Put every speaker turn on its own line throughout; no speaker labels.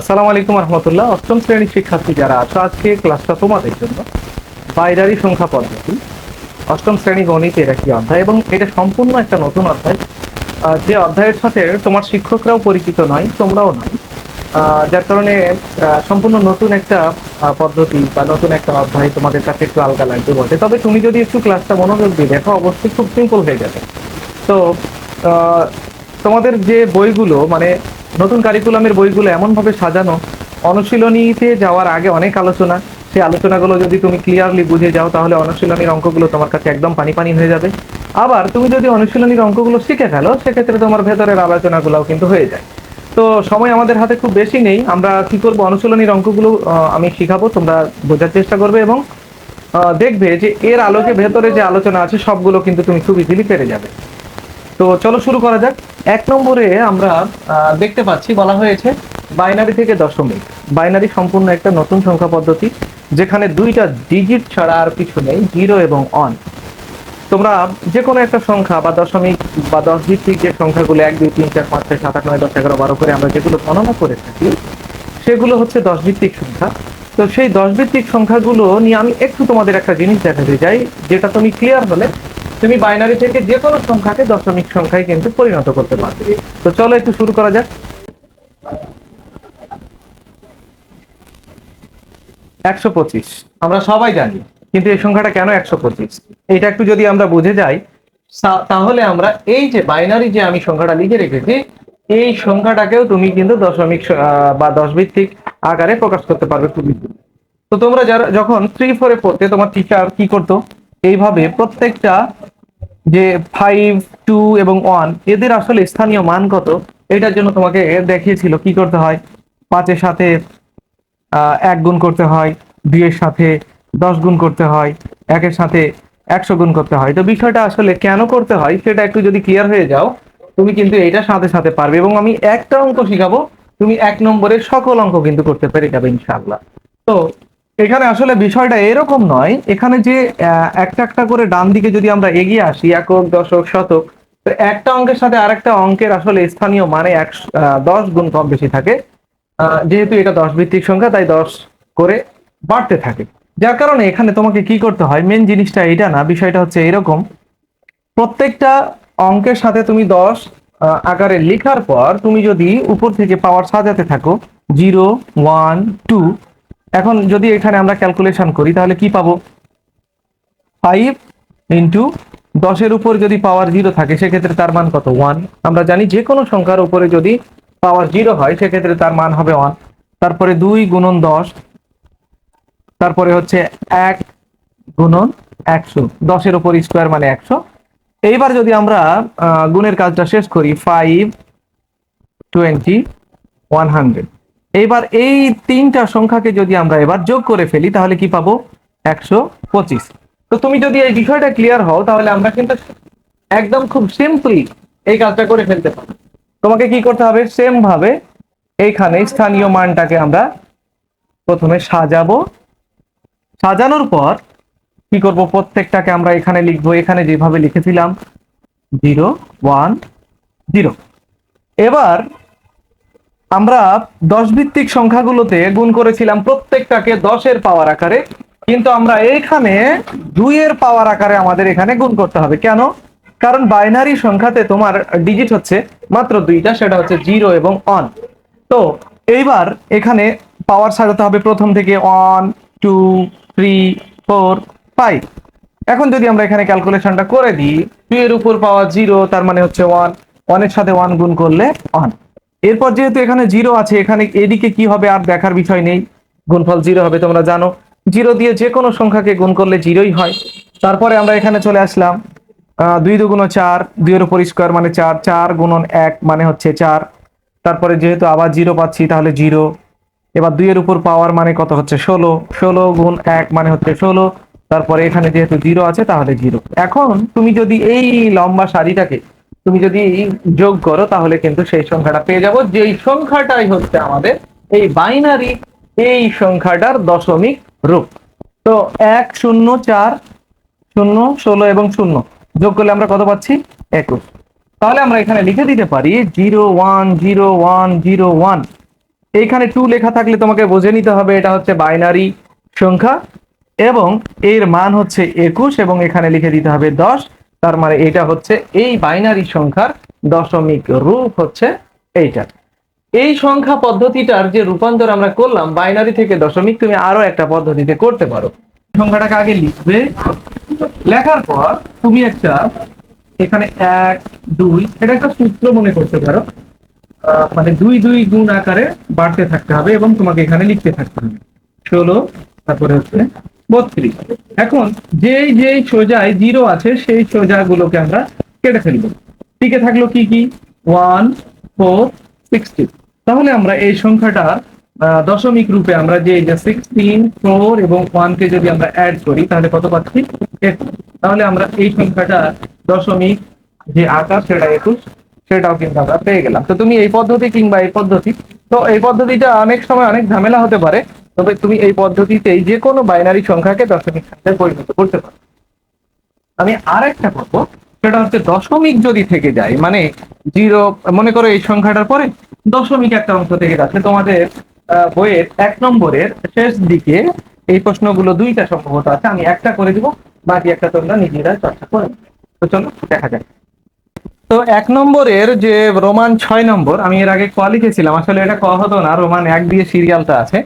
আসসালামু আলাইকুম রহমতুল্লাহ অষ্টম শ্রেণীর শিক্ষার্থী যারা আছো আজকে ক্লাসটা তোমাদের জন্য বাইরারি সংখ্যা পদ্ধতি অষ্টম শ্রেণী গণিতের একটি অধ্যায় এবং এটা সম্পূর্ণ একটা নতুন অধ্যায় যে অধ্যায়ের সাথে তোমার শিক্ষকরাও পরিচিত নয় তোমরাও নয় যার কারণে সম্পূর্ণ নতুন একটা পদ্ধতি বা নতুন একটা অধ্যায় তোমাদের কাছে একটু আলগা লাগবে বটে তবে তুমি যদি একটু ক্লাসটা মনোযোগ দিয়ে দেখো অবশ্যই খুব সিম্পল হয়ে যাবে তো তোমাদের যে বইগুলো মানে নতুন কারিকুলামের বইগুলো এমনভাবে সাজানো অনুশীলনীতে যাওয়ার আগে অনেক আলোচনা সেই আলোচনাগুলো যদি তুমি ক্লিয়ারলি বুঝে যাও তাহলে অনুশীলনীর অঙ্কগুলো তোমার কাছে একদম পানি পানি হয়ে যাবে আবার তুমি যদি অনুশীলনীর অঙ্কগুলো শিখে ফেলো সেক্ষেত্রে তোমার ভেতরের আলোচনাগুলোও কিন্তু হয়ে যায় তো সময় আমাদের হাতে খুব বেশি নেই আমরা কি করব অনুশীলনীর অঙ্কগুলো আমি শিখাবো তোমরা বোঝার চেষ্টা করবে এবং দেখবে যে এর আলোকে ভেতরে যে আলোচনা আছে সবগুলো কিন্তু তুমি খুব ইজিলি পেরে যাবে তো চলো শুরু করা যাক এক নম্বরে আমরা দেখতে পাচ্ছি বলা হয়েছে বাইনারি থেকে দশমিক বাইনারি সম্পূর্ণ একটা নতুন সংখ্যা পদ্ধতি যেখানে দুইটা ডিজিট ছাড়া আর কিছু নেই জিরো এবং অন তোমরা যে কোনো একটা সংখ্যা বা দশমিক বা দশ ভিত্তিক যে সংখ্যাগুলো এক দুই তিন চার পাঁচ ছয় সাত আট নয় দশ এগারো বারো করে আমরা যেগুলো গণনা করে থাকি সেগুলো হচ্ছে দশ ভিত্তিক সংখ্যা তো সেই দশ ভিত্তিক সংখ্যাগুলো নিয়ে আমি একটু তোমাদের একটা জিনিস দেখাতে চাই যেটা তুমি ক্লিয়ার হলে তুমি বাইনারি থেকে যে কোনো সংখ্যাকে দশমিক সংখ্যায় কিন্তু পরিণত করতে পারবে তো চলো একটু শুরু করা যাক একশো পঁচিশ আমরা সবাই জানি কিন্তু এই সংখ্যাটা কেন একশো পঁচিশ এটা একটু যদি আমরা বুঝে যাই তাহলে আমরা এই যে বাইনারি যে আমি সংখ্যাটা লিখে রেখেছি এই সংখ্যাটাকেও তুমি কিন্তু দশমিক বা দশ ভিত্তিক আকারে প্রকাশ করতে পারবে খুবই তো তোমরা যারা যখন থ্রি ফোরে পড়তে তোমার টিচার কি করতো এইভাবে প্রত্যেকটা যে ফাইভ টু এবং ওয়ান এদের আসলে স্থানীয় মান কত এটার জন্য তোমাকে দেখিয়েছিল কি করতে হয় পাঁচের সাথে এক গুণ করতে হয় দুইয়ের সাথে দশ গুণ করতে হয় একের সাথে একশো গুণ করতে হয় তো বিষয়টা আসলে কেন করতে হয় সেটা একটু যদি ক্লিয়ার হয়ে যাও তুমি কিন্তু এটা সাথে সাথে পারবে এবং আমি একটা অঙ্ক শিখাবো তুমি এক নম্বরের সকল অঙ্ক কিন্তু করতে পেরে যাবে ইনশাল্লাহ তো এখানে আসলে বিষয়টা এরকম নয় এখানে যে একটা একটা করে ডান দিকে যদি আমরা এগিয়ে আসি একক দশক শতক তো একটা অঙ্কের সাথে আরেকটা অঙ্কের আসলে স্থানীয় মানে এক দশ গুণ কম বেশি থাকে যেহেতু এটা দশ ভিত্তিক সংখ্যা তাই দশ করে বাড়তে থাকে যার কারণে এখানে তোমাকে কি করতে হয় মেন জিনিসটা এটা না বিষয়টা হচ্ছে এরকম প্রত্যেকটা অঙ্কের সাথে তুমি দশ আকারে লেখার পর তুমি যদি উপর থেকে পাওয়ার সাজাতে থাকো জিরো ওয়ান টু এখন যদি এখানে আমরা ক্যালকুলেশন করি তাহলে কি পাবো ফাইভ ইন্টু দশের উপর যদি পাওয়ার জিরো থাকে সেক্ষেত্রে তার মান কত ওয়ান আমরা জানি যে কোনো সংখ্যার উপরে যদি পাওয়ার জিরো হয় সেক্ষেত্রে তার মান হবে ওয়ান তারপরে দুই গুণন দশ তারপরে হচ্ছে এক গুণন একশো দশের উপর স্কোয়ার মানে একশো এইবার যদি আমরা গুণের কাজটা শেষ করি ফাইভ টোয়েন্টি ওয়ান হান্ড্রেড এবার এই তিনটা সংখ্যাকে যদি আমরা এবার যোগ করে ফেলি তাহলে কি পাবো একশো পঁচিশ তো তুমি যদি এই বিষয়টা ক্লিয়ার হও তাহলে আমরা কিন্তু একদম খুব সিম্পলি এই কাজটা করে ফেলতে পারি তোমাকে কি করতে হবে সেম ভাবে এইখানে স্থানীয় মানটাকে আমরা প্রথমে সাজাবো সাজানোর পর কি করব প্রত্যেকটাকে আমরা এখানে লিখবো এখানে যেভাবে লিখেছিলাম জিরো ওয়ান জিরো এবার আমরা দশ ভিত্তিক সংখ্যাগুলোতে গুণ করেছিলাম প্রত্যেকটাকে দশের পাওয়ার আকারে কিন্তু আমরা এইখানে দুইয়ের পাওয়ার আকারে আমাদের এখানে গুণ করতে হবে কেন কারণ বাইনারি সংখ্যাতে তোমার ডিজিট হচ্ছে মাত্র দুইটা সেটা হচ্ছে জিরো এবং অন তো এইবার এখানে পাওয়ার সাজাতে হবে প্রথম থেকে one two three four five এখন যদি আমরা এখানে ক্যালকুলেশনটা করে দিই টু এর উপর পাওয়া জিরো তার মানে হচ্ছে ওয়ান ওয়ানের সাথে ওয়ান গুণ করলে ওয়ান এরপর যেহেতু এখানে জিরো আছে এখানে এদিকে কি হবে আর দেখার বিষয় নেই গুণফল জিরো হবে তোমরা জানো জিরো দিয়ে যে কোনো সংখ্যাকে গুণ করলে জিরোই হয় তারপরে আমরা এখানে চলে আসলাম দুই দুগুণ চার দুইয়ের উপর স্কোয়ার মানে চার চার গুণন এক মানে হচ্ছে চার তারপরে যেহেতু আবার জিরো পাচ্ছি তাহলে জিরো এবার দুইয়ের উপর পাওয়ার মানে কত হচ্ছে ষোলো ষোলো গুণ এক মানে হচ্ছে ষোলো তারপরে এখানে যেহেতু জিরো আছে তাহলে জিরো এখন তুমি যদি এই লম্বা শাড়িটাকে তুমি যদি যোগ করো তাহলে কিন্তু সেই সংখ্যাটা পেয়ে যাবো যেই সংখ্যাটাই হচ্ছে আমাদের এই বাইনারি এই সংখ্যাটার দশমিক রূপ তো এক শূন্য চার শূন্য ষোলো এবং শূন্য যোগ করলে আমরা কত পাচ্ছি একুশ তাহলে আমরা এখানে লিখে দিতে পারি zero one zero one zero one এইখানে টু লেখা থাকলে তোমাকে বুঝে নিতে হবে এটা হচ্ছে বাইনারি সংখ্যা এবং এর মান হচ্ছে একুশ এবং এখানে লিখে দিতে হবে দশ তার মানে এটা হচ্ছে এই বাইনারি সংখ্যার দশমিক রূপ হচ্ছে এইটা এই সংখ্যা পদ্ধতিটার যে রূপান্তর আমরা করলাম বাইনারি থেকে দশমিক তুমি আরো একটা পদ্ধতিতে করতে পারো সংখ্যাটাকে আগে লিখবে লেখার পর তুমি একটা এখানে এক দুই এটা একটা সূত্র মনে করতে পারো মানে দুই দুই গুণ আকারে বাড়তে থাকতে হবে এবং তোমাকে এখানে লিখতে থাকতে হবে ষোলো তারপরে হচ্ছে বত্রিশ এখন যেই যেই সোজায় জিরো আছে সেই সোজাগুলোকে আমরা কেটে ফেলব টিকে থাকলো কি কি ওয়ান ফোর সিক্সটি তাহলে আমরা এই সংখ্যাটা দশমিক রূপে আমরা যে সিক্সটিন ফোর এবং ওয়ানকে যদি আমরা অ্যাড করি তাহলে কত পাচ্ছি তাহলে আমরা এই সংখ্যাটা দশমিক যে আকার সেটা একুশ সেটাও কিন্তু আমরা পেয়ে গেলাম তো তুমি এই পদ্ধতি কিংবা এই পদ্ধতি তো এই পদ্ধতিটা অনেক সময় অনেক ঝামেলা হতে পারে তবে তুমি এই পদ্ধতিতেই যে কোনো বাইনারি সংখ্যাকে দশমিক সংখ্যায় পরিণত করতে পারো আমি আর একটা করবো সেটা হচ্ছে দশমিক যদি থেকে যায় মানে জিরো মনে করো এই সংখ্যাটার পরে দশমিক একটা অংশ থেকে যাচ্ছে তোমাদের বইয়ের এক নম্বরের শেষ দিকে এই প্রশ্নগুলো দুইটা সম্ভবত আছে আমি একটা করে দিব বাকি একটা তোমরা নিজেরা চর্চা করে তো চলো দেখা যাক তো এক নম্বরের যে রোমান ছয় নম্বর আমি এর আগে ক লিখেছিলাম আসলে এটা ক হতো না রোমান এক দিয়ে সিরিয়ালটা আছে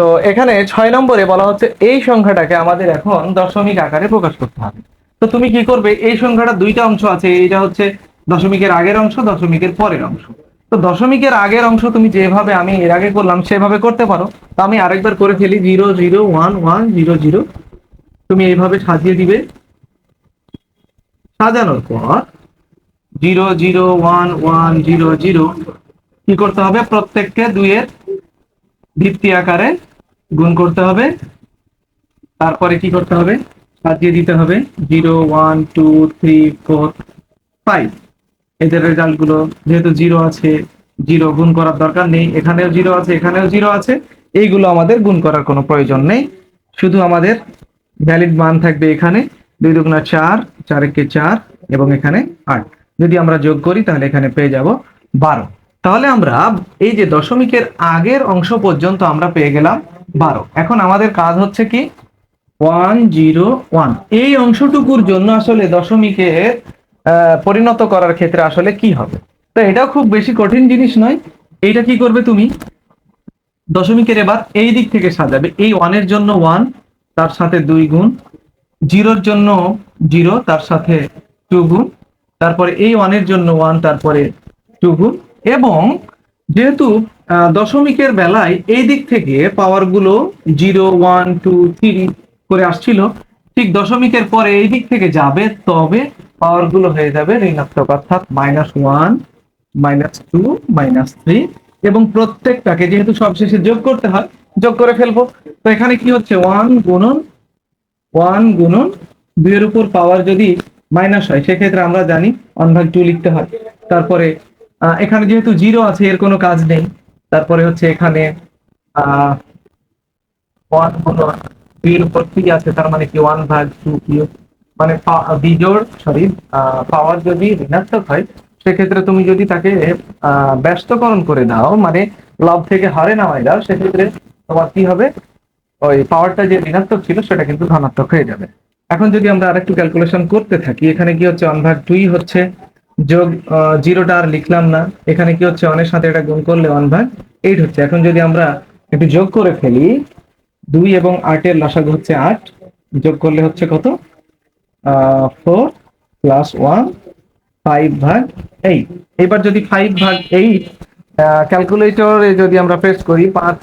তো এখানে ছয় নম্বরে বলা হচ্ছে এই সংখ্যাটাকে আমাদের এখন দশমিক আকারে প্রকাশ করতে হবে তো তুমি কি করবে এই সংখ্যাটা দুইটা অংশ আছে এইটা হচ্ছে দশমিকের আগের অংশ দশমিকের পরের অংশ তো দশমিকের আগের অংশ তুমি যেভাবে আমি এর আগে করলাম সেভাবে করতে পারো তো আমি আরেকবার করে ফেলি zero zero one one zero zero তুমি এইভাবে সাজিয়ে দিবে সাজানোর পর zero zero one one zero zero কি করতে হবে প্রত্যেককে দুইয়ের ভিত্তি আকারে গুণ করতে হবে তারপরে কি করতে হবে সাজিয়ে দিতে হবে zero one two three four five এদের রেজাল্টগুলো যেহেতু জিরো আছে জিরো গুণ করার দরকার নেই এখানেও জিরো আছে এখানেও জিরো আছে এইগুলো আমাদের গুণ করার কোনো প্রয়োজন নেই শুধু আমাদের ভ্যালিড মান থাকবে এখানে দুই দুগুণা চার চার একে চার এবং এখানে আট যদি আমরা যোগ করি তাহলে এখানে পেয়ে যাব বারো তাহলে আমরা এই যে দশমিকের আগের অংশ পর্যন্ত আমরা পেয়ে গেলাম বারো এখন আমাদের কাজ হচ্ছে কি ওয়ান জিরো ওয়ান এই অংশটুকুর জন্য আসলে দশমিকে পরিণত করার ক্ষেত্রে আসলে কি হবে তো এটাও খুব বেশি কঠিন জিনিস নয় এইটা কি করবে তুমি দশমিকের এবার এই দিক থেকে সাজাবে এই ওয়ানের জন্য ওয়ান তার সাথে দুই গুণ জিরোর জন্য জিরো তার সাথে টু গুণ তারপরে এই ওয়ানের জন্য ওয়ান তারপরে টু গুণ এবং যেহেতু দশমিকের বেলায় এই দিক থেকে পাওয়ারগুলো জিরো ওয়ান টু থ্রি করে আসছিল ঠিক দশমিকের পরে এই দিক থেকে যাবে তবে পাওয়ারগুলো হয়ে যাবে ঋণাত্মক অর্থাৎ minus one minus two minus three এবং প্রত্যেকটাকে যেহেতু সবশেষে যোগ করতে হয় যোগ করে ফেলবো তো এখানে কি হচ্ছে ওয়ান গুণন ওয়ান গুণন দুইয়ের উপর পাওয়ার যদি মাইনাস হয় সেক্ষেত্রে আমরা জানি অনভাগ টু লিখতে হয় তারপরে এখানে যেহেতু জিরো আছে এর কোনো কাজ নেই তারপরে হচ্ছে এখানে ওয়ান উপর থ্রি আছে তার মানে কি ওয়ান ভাগ টু কিউ মানে বিজোর সরি পাওয়ার যদি ঋণাত্মক হয় সেক্ষেত্রে তুমি যদি তাকে ব্যস্তকরণ করে দাও মানে লাভ থেকে হারে নামায় দাও সেক্ষেত্রে তোমার কি হবে ওই পাওয়ারটা যে ঋণাত্মক ছিল সেটা কিন্তু ধনাত্মক হয়ে যাবে এখন যদি আমরা আরেকটু ক্যালকুলেশন করতে থাকি এখানে কি হচ্ছে ওয়ান ভাগ টুই হচ্ছে যোগ জিরোটা আর লিখলাম না এখানে কি হচ্ছে অনের সাথে এটা গুণ করলে ওয়ান ভাগ এইট হচ্ছে এখন যদি আমরা একটু যোগ করে ফেলি দুই এবং আটের লসাগু হচ্ছে আট যোগ করলে হচ্ছে কত ফোর প্লাস ওয়ান ফাইভ ভাগ এইট এবার যদি ফাইভ ভাগ এইট ক্যালকুলেটরে যদি আমরা প্রেস করি পাঁচ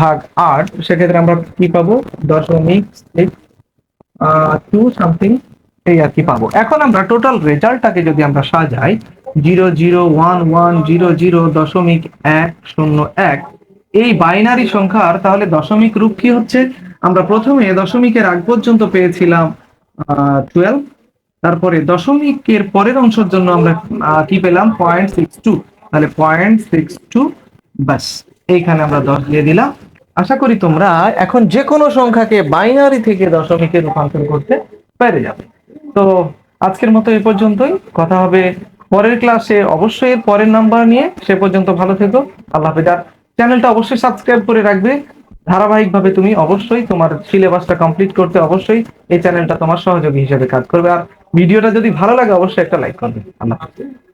ভাগ আট সেক্ষেত্রে আমরা কি পাবো দশমিক টু সামথিং এই আর কি পাবো এখন আমরা টোটাল রেজাল্টটাকে যদি আমরা সাজাই zero zero one one zero zero দশমিক এক শূন্য এক এই বাইনারি সংখ্যার তাহলে দশমিক রূপ কি হচ্ছে আমরা প্রথমে দশমিকের আগ পর্যন্ত পেয়েছিলাম টুয়েলভ তারপরে দশমিকের পরের অংশের জন্য আমরা কি পেলাম পয়েন্ট সিক্স টু তাহলে পয়েন্ট সিক্স টু ব্যাস এইখানে আমরা দশ দিয়ে দিলাম আশা করি তোমরা এখন যে কোনো সংখ্যাকে বাইনারি থেকে দশমিকে রূপান্তর করতে পেরে যাবে তো আজকের মতো এ পর্যন্তই কথা হবে পরের ক্লাসে অবশ্যই এর পরের নাম্বার নিয়ে সে পর্যন্ত ভালো থেকো আল্লাহ হাফেজ আর চ্যানেলটা অবশ্যই সাবস্ক্রাইব করে রাখবে ধারাবাহিকভাবে তুমি অবশ্যই তোমার সিলেবাসটা কমপ্লিট করতে অবশ্যই এই চ্যানেলটা তোমার সহযোগী হিসেবে কাজ করবে আর ভিডিওটা যদি ভালো লাগে অবশ্যই একটা লাইক করবে আল্লাহ হাফেজ